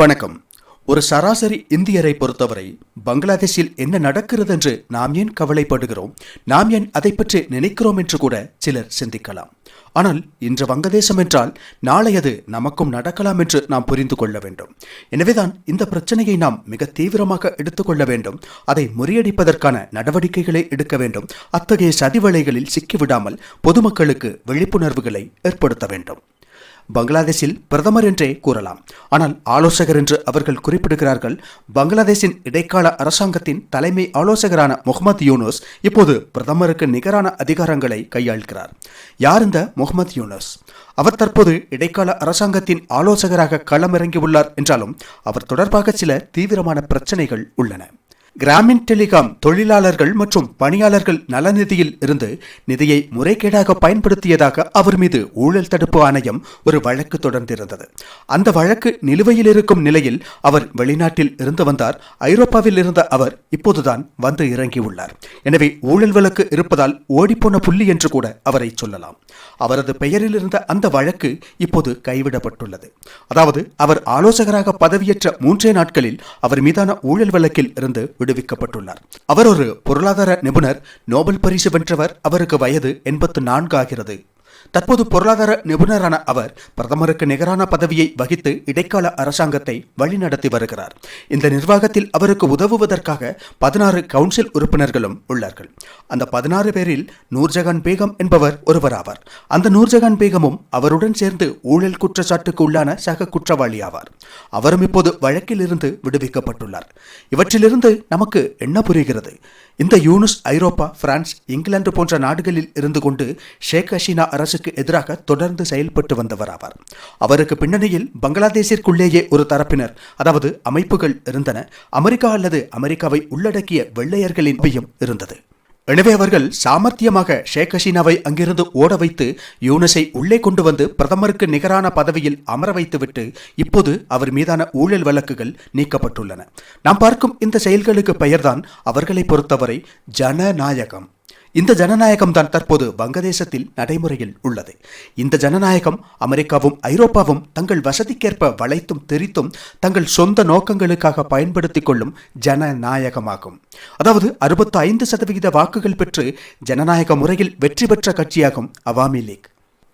வணக்கம். ஒரு சராசரி இந்தியரை பொறுத்தவரை பங்களாதேஷில் என்ன நடக்கிறது என்று நாம் ஏன் கவலைப்படுகிறோம்? நாம் ஏன் அதை பற்றி நினைக்கிறோம் என்று கூட சிலர் சிந்திக்கலாம். ஆனால் இன்று வங்கதேசம் என்றால் நாளை அது நமக்கும் நடக்கலாம் என்று நாம் புரிந்து கொள்ள வேண்டும். எனவேதான் இந்த பிரச்சனையை நாம் மிக தீவிரமாக எடுத்துக்கொள்ள வேண்டும். அதை முறியடிப்பதற்கான நடவடிக்கைகளை எடுக்க வேண்டும். அத்தகைய சதிவலைகளில் சிக்கிவிடாமல் பொதுமக்களுக்கு விழிப்புணர்வுகளை ஏற்படுத்த வேண்டும். பங்களாதேஷில் பிரதமர் என்றே கூறலாம். ஆனால் ஆலோசகர் என்று அவர்கள் குறிப்பிடுகிறார்கள் பங்களாதேஷின் இடைக்கால அரசாங்கத்தின் தலைமை ஆலோசகரான முகமது யூனஸ் இப்போது பிரதமருக்கு நிகரான அதிகாரங்களை கையாள்கிறார். யார் இந்த முகமது யூனஸ்? அவர் தற்போது இடைக்கால அரசாங்கத்தின் ஆலோசகராக களமிறங்கியுள்ளார் என்றாலும் அவர் தொடர்பாக சில தீவிரமான பிரச்சனைகள் உள்ளன. கிராமின் டெலிகாம் தொழிலாளர்கள் மற்றும் பணியாளர்கள் நலநிதியில் இருந்து நிதியை முறைகேடாக பயன்படுத்தியதாக அவர் மீது ஊழல் தடுப்பு ஆணையம் ஒரு வழக்கு தொடர்ந்திருந்தது. அந்த வழக்கு நிலுவையில் இருக்கும் நிலையில் அவர் வெளிநாட்டில் இருந்து வந்தார். ஐரோப்பாவில் இருந்த அவர் இப்போதுதான் வந்து இறங்கியுள்ளார். எனவே ஊழல் வழக்கு இருப்பதால் ஓடிப்போன புள்ளி என்று கூட அவரை சொல்லலாம். அவரது பெயரில் இருந்த அந்த வழக்கு இப்போது கைவிடப்பட்டுள்ளது. அதாவது அவர் ஆலோசகராக பதவியேற்ற மூன்றே நாட்களில் அவர் மீதான ஊழல் வழக்கில் இருந்து விடுவிக்கப்பட்டுள்ளார். அவர் ஒரு பொருளாதார நிபுணர் நோபல் பரிசு வென்றவர் அவருக்கு வயது எண்பத்து நான்கு ஆகிறது. தற்போது பொருளாதார நிபுணரான அவர் பிரதமருக்கு நிகரான பதவியை வகித்து இடைக்கால அரசாங்கத்தை வழிநடத்தி வருகிறார். இந்த நிர்வாகத்தில் அவருக்கு உதவுவதற்காக பதினாறு கவுன்சில் உறுப்பினர்களும் உள்ளார்கள். அந்த பதினாறு பேரில் நூர்ஜஹான் பேகம் என்பவர் ஒருவராவார். அந்த நூர்ஜஹான் பேகமும் அவருடன் சேர்ந்து ஊழல் குற்றச்சாட்டுக்கு உள்ளான சக குற்றவாளி ஆவார் அவரும் இப்போது வழக்கில் இருந்து விடுவிக்கப்பட்டுள்ளார். இவற்றிலிருந்து நமக்கு என்ன புரிகிறது? இந்த யூனுஸ் ஐரோப்பா பிரான்ஸ் இங்கிலாந்து போன்ற நாடுகளில் இருந்து கொண்டு ஷேக் ஹசீனா அரசுக்கு எதிராக தொடர்ந்து செயல்பட்டு வந்தவர் ஆவார். அவருக்கு பின்னணியில் பங்களாதேசிற்குள்ளேயே ஒரு தரப்பினர் அதாவது அமைப்புகள் இருந்தன. அமெரிக்கா அல்லது அமெரிக்காவை உள்ளடக்கிய வெள்ளையர்களின் பயம் இருந்தது. எனவே அவர்கள் சாமர்த்தியமாக ஷேக் ஹசீனாவை அங்கிருந்து ஓட வைத்து யூனஸை உள்ளே கொண்டு வந்து பிரதமருக்கு நிகரான பதவியில் அமர வைத்துவிட்டு இப்போது அவர் மீதான ஊழல் வழக்குகள் நீக்கப்பட்டுள்ளன. நாம் பார்க்கும் இந்த செயல்களுக்கு பெயர்தான் அவர்களை பொறுத்தவரை ஜனநாயகம். இந்த ஜனநாயகம் தான் தற்போது வங்கதேசத்தில் நடைமுறையில் உள்ளது. இந்த ஜனநாயகம் அமெரிக்காவும் ஐரோப்பாவும் தங்கள் வசதிக்கேற்ப வளைத்தும் தெரித்தும் தங்கள் சொந்த நோக்கங்களுக்காக பயன்படுத்திக் கொள்ளும் ஜனநாயகமாகும். அதாவது அறுபத்து ஐந்து சதவிகித வாக்குகள் பெற்று ஜனநாயக முறையில் வெற்றி பெற்ற கட்சியாகும் அவாமி லீக்.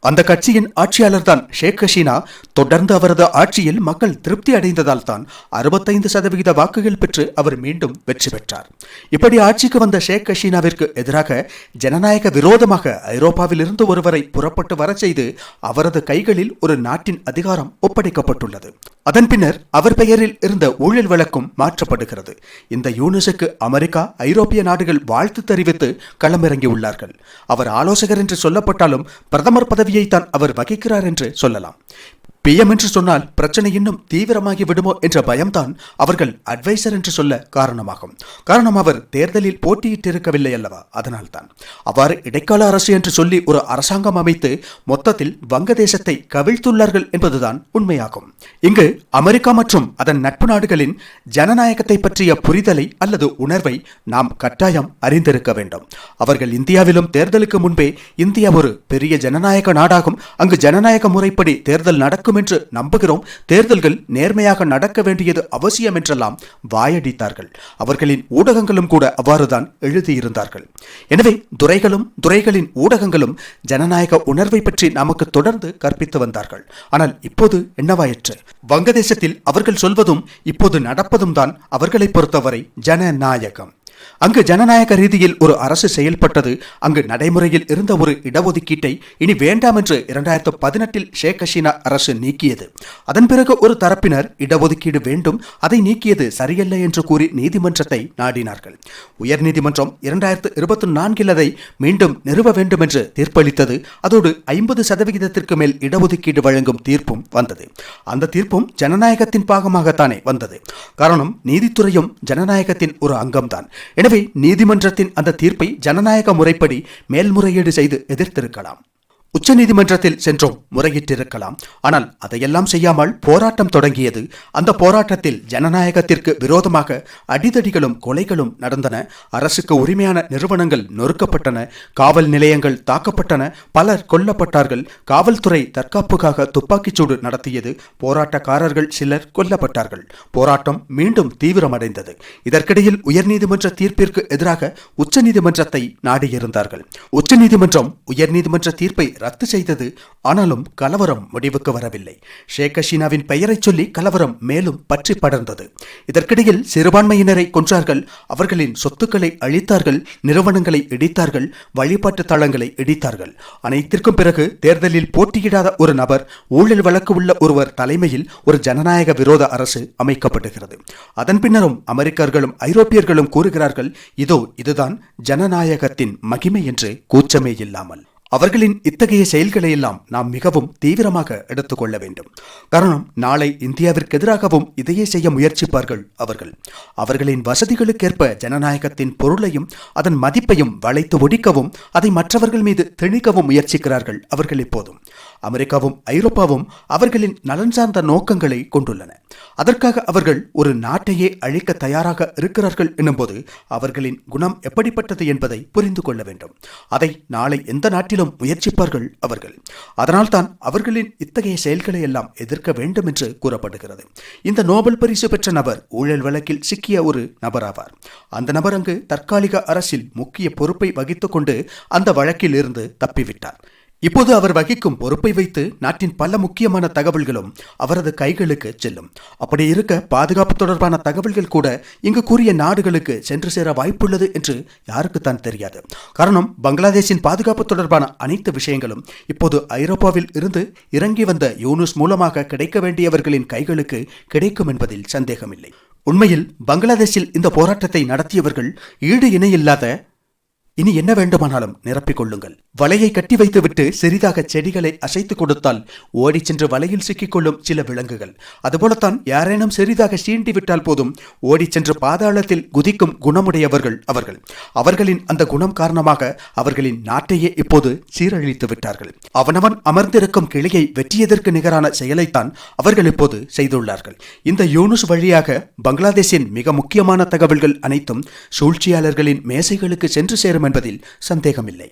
அந்த கட்சியின் ஆட்சியாளர் தான் ஷேக் ஹசீனா. தொடர்ந்து அவரது ஆட்சியில் மக்கள் திருப்தி அடைந்ததால் தான் அறுபத்தைந்து சதவிகித வாக்குகள் பெற்று அவர் மீண்டும் வெற்றி பெற்றார். இப்படி ஆட்சிக்கு வந்த ஷேக் ஹசீனாவிற்கு எதிராக ஜனநாயக விரோதமாக ஐரோப்பாவில் இருந்து ஒருவரை புறப்பட்டு வர செய்து அவரது கைகளில் ஒரு நாட்டின் அதிகாரம் ஒப்படைக்கப்பட்டுள்ளது. அதன் பின்னர் அவர் பெயரில் இருந்த ஊழல் வழக்கும் மாற்றப்படுகிறது. இந்த யூனிஸுக்கு அமெரிக்கா ஐரோப்பிய நாடுகள் வாழ்த்து தெரிவித்து களமிறங்கியுள்ளார்கள் அவர் ஆலோசகர் என்று சொல்லப்பட்டாலும் பிரதமர் பதவியைத்தான் அவர் வகிக்கிறார் என்று சொல்லலாம். பிஎம் என்று சொன்னால் பிரச்சனை இன்னும் தீவிரமாகி விடுமோ என்ற பயம்தான் அவர்கள் அட்வைசர் என்று சொல்ல காரணமாகும். காரணம் அவர் தேர்தலில் போட்டியிட்டிருக்கவில்லை அல்லவா? அதனால்தான். அவ்வாறு இடைக்கால அரசு என்று சொல்லி ஒரு அரசாங்கம் அமைத்து மொத்தத்தில் வங்கதேசத்தை கவிழ்த்துள்ளார்கள் என்பதுதான் உண்மையாகும். இங்கு அமெரிக்கா மற்றும் அதன் நட்பு நாடுகளின் ஜனநாயகத்தை பற்றிய புரிதலை அல்லது உணர்வை நாம் கட்டாயம் அறிந்திருக்க வேண்டும். அவர்கள் இந்தியாவிலும் தேர்தலுக்கு முன்பே இந்தியா ஒரு பெரிய ஜனநாயக நாடாகும். அங்கு ஜனநாயக முறைப்படி தேர்தல் நடக்கும் நடக்கும் என்று நம்புகிறோம். தேர்தல்கள் நேர்மையாக நடக்க வேண்டியது அவசியம் என்றெல்லாம் வாயடித்தார்கள். அவர்களின் ஊடகங்களும் கூட அவ்வாறுதான் எழுதியிருந்தார்கள். எனவே துறைகளும் துறைகளின் ஊடகங்களும் ஜனநாயக உணர்வை பற்றி நமக்கு தொடர்ந்து கற்பித்து வந்தார்கள். ஆனால் இப்போது என்னவாயிற்று? வங்கதேசத்தில் அவர்கள் சொல்வதும் இப்போது நடப்பதும் தான் அவர்களை பொறுத்தவரை ஜனநாயகம். அங்கு ஜனநாயக ரீதியில் ஒரு அரசு செயல்பட்டது. அங்கு நடைமுறையில் இருந்த ஒரு இடஒதுக்கீட்டை இனி வேண்டாம் என்று இரண்டாயிரத்து பதினெட்டில் ஷேக் ஹசீனா அரசு நீக்கியது. அதன் பிறகு ஒரு தரப்பினர் இடஒதுக்கீடு வேண்டும் அதை நீக்கியது சரியல்ல என்று கூறி நீதிமன்றத்தை நாடினார்கள். உயர்நீதிமன்றம் இரண்டாயிரத்து இருபத்தி நான்கில் அதை மீண்டும் நிறுவ வேண்டும் என்று தீர்ப்பளித்தது. அதோடு ஐம்பது சதவிகிதத்திற்கு மேல் இடஒதுக்கீடு வழங்கும் தீர்ப்பும் வந்தது. அந்த தீர்ப்பும் ஜனநாயகத்தின் பாகமாகத்தானே வந்தது. காரணம் நீதித்துறையும் ஜனநாயகத்தின் ஒரு அங்கம்தான். எனவே நீதிமன்றத்தின் அந்த தீர்ப்பை ஜனநாயக முறைப்படி மேல்முறையீடு செய்து எதிர்த்திருக்கலாம். உச்சநீதிமன்றத்தில் சென்றோம். முறையிட்டிருக்கலாம். ஆனால் அதையெல்லாம் செய்யாமல் போராட்டம் தொடங்கியது. அந்த போராட்டத்தில் ஜனநாயகத்திற்கு விரோதமாக அடிதடிகளும் கொலைகளும் நடந்தன. அரசுக்கு உரிமையான நிறுவனங்கள் நொறுக்கப்பட்டன. காவல் நிலையங்கள் தாக்கப்பட்டன. பலர் கொல்லப்பட்டார்கள். காவல்துறை தற்காப்புக்காக துப்பாக்கிச்சூடு நடத்தியது. போராட்டக்காரர்கள் சிலர் கொல்லப்பட்டார்கள். போராட்டம் மீண்டும் தீவிரமடைந்தது. இதற்கிடையில் உயர்நீதிமன்ற தீர்ப்பிற்கு எதிராக உச்சநீதிமன்றத்தை நாடியிருந்தார்கள். உச்சநீதிமன்றம் உயர்நீதிமன்ற தீர்ப்பை ரத்து செய்தது. ஆனாலும் கலவரம் முடிவுக்கு வரவில்லை. ஷேக் ஹசீனாவின் பெயரைச் சொல்லி கலவரம் மேலும் பற்றி படர்ந்தது. இதற்கிடையில் சிறுபான்மையினரை கொன்றார்கள். அவர்களின் சொத்துக்களை அழித்தார்கள். நிறுவனங்களை இடித்தார்கள். வழிபாட்டு தளங்களை இடித்தார்கள். அனைத்திற்கும் பிறகு தேர்தலில் போட்டியிடாத ஒரு நபர் ஊழல் வழக்கு உள்ள ஒருவர் தலைமையில் ஒரு ஜனநாயக விரோத அரசு அமைக்கப்படுகிறது. அதன் பின்னரும் அமெரிக்கர்களும் ஐரோப்பியர்களும் கூறுகிறார்கள் இதோ இதுதான் ஜனநாயகத்தின் மகிமை என்று கூச்சமே இல்லாமல். அவர்களின் இத்தகைய செயல்களை எல்லாம் நாம் மிகவும் தீவிரமாக எடுத்துக்கொள்ள வேண்டும். காரணம் நாளை இந்தியாவிற்கு எதிராகவும் இதையே செய்ய முயற்சிப்பார்கள் அவர்கள். அவர்களின் வசதிகளுக்கேற்ப ஜனநாயகத்தின் பொருளையும் அதன் மதிப்பையும் வளைத்து ஒடிக்கவும் அதை மற்றவர்கள் மீது திணிக்கவும் முயற்சிக்கிறார்கள் அவர்கள் இப்போதும். அமெரிக்காவும் ஐரோப்பாவும் அவர்களின் நலன் சார்ந்த நோக்கங்களை கொண்டுள்ளன. அதற்காக அவர்கள் ஒரு நாட்டையே அழிக்க தயாராக இருக்கிறார்கள் எனும்போது அவர்களின் குணம் எப்படிப்பட்டது என்பதை புரிந்து கொள்ள வேண்டும். அதை நாளை எந்த நாட்டிலும் முயற்சிப்பார்கள் அவர்கள். அதனால்தான் அவர்களின் இத்தகைய செயல்களை எல்லாம் எதிர்க்க வேண்டும் என்று கூறப்படுகிறது. இந்த நோபல் பரிசு பெற்ற நபர் ஊழல் வழக்கில் சிக்கிய ஒரு நபராவார். அந்த நபர் அங்கு தற்காலிக அரசில் முக்கிய பொறுப்பை வகித்து கொண்டு அந்த வழக்கில் இருந்து தப்பிவிட்டார். இப்போது அவர் வகிக்கும் பொறுப்பை வைத்து நாட்டின் பல முக்கியமான தகவல்களும் அவரது கைகளுக்கு செல்லும். அப்படி இருக்க பாதுகாப்பு தொடர்பான தகவல்கள் கூட இங்கு கூறிய நாடுகளுக்கு சென்று சேர வாய்ப்புள்ளது என்று யாருக்குத்தான் தெரியாது. காரணம் பங்களாதேஷின் பாதுகாப்பு தொடர்பான அனைத்து விஷயங்களும் இப்போது ஐரோப்பாவில் இருந்து இறங்கி வந்த யூனுஸ் மூலமாக கிடைக்க வேண்டியவர்களின் கைகளுக்கு கிடைக்கும் என்பதில் சந்தேகமில்லை. உண்மையில் பங்களாதேஷில் இந்த போராட்டத்தை நடத்தியவர்கள் ஈடு இணையில்லாத இனி என்ன வேண்டுமானாலும் நிரப்பிக் கொள்ளுங்கள். வலையை கட்டி வைத்துவிட்டு சிறிதாக செடிகளை அசைத்து கொடுத்தால் ஓடிச் சென்று வலையில் சிக்கிக்கொள்ளும் சில விலங்குகள். அதுபோலத்தான் யாரேனும் சிறிதாக சீண்டி விட்டால் போதும் ஓடிச் சென்று பாதாளத்தில் குதிக்கும் குணமுடையவர்கள் அவர்கள். அவர்களின் அந்த குணம் காரணமாக அவர்களின் நாட்டையே இப்போது சீரழித்து விட்டார்கள். அவனவன் அமர்ந்திருக்கும் கிளியை வெற்றியதற்கு நிகரான செயலைத்தான் அவர்கள் இப்போது செய்துள்ளார்கள். இந்த யூனுஸ் வழியாக பங்களாதேஷின் மிக முக்கியமான தகவல்கள் அனைத்தும் சூழ்ச்சியாளர்களின் மேசைகளுக்கு சென்று சேரும் என்பதில் சந்தேகமில்லை.